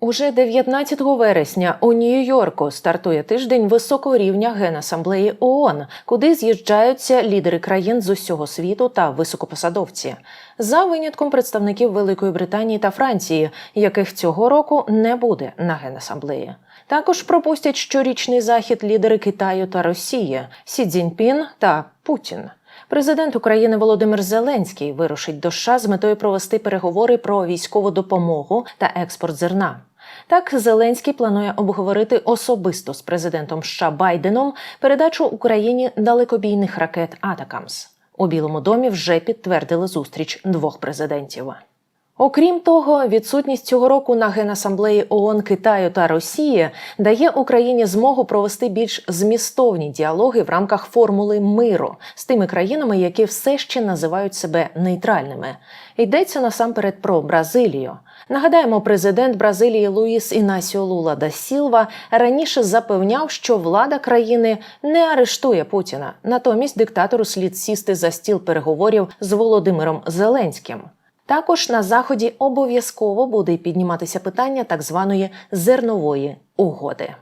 Уже 19 вересня у Нью-Йорку стартує тиждень високого рівня Генасамблеї ООН, куди з'їжджаються лідери країн з усього світу та високопосадовці, за винятком представників Великої Британії та Франції, яких цього року не буде на Генасамблеї. Також пропустять щорічний захід лідери Китаю та Росії Сі Цзіньпін та Путін. Президент України Володимир Зеленський вирушить до США з метою провести переговори про військову допомогу та експорт зерна. Так, Зеленський планує обговорити особисто з президентом США Байденом передачу Україні далекобійних ракет Атакамс. У Білому домі вже підтвердили зустріч двох президентів. Окрім того, відсутність цього року на Генасамблеї ООН Китаю та Росії дає Україні змогу провести більш змістовні діалоги в рамках формули миру з тими країнами, які все ще називають себе нейтральними. Йдеться насамперед про Бразилію. Нагадаємо, президент Бразилії Луїс Інасіо Лула да Сілва раніше запевняв, що влада країни не арештує Путіна. Натомість диктатору слід сісти за стіл переговорів з Володимиром Зеленським. Також на заході обов'язково буде підніматися питання так званої зернової угоди.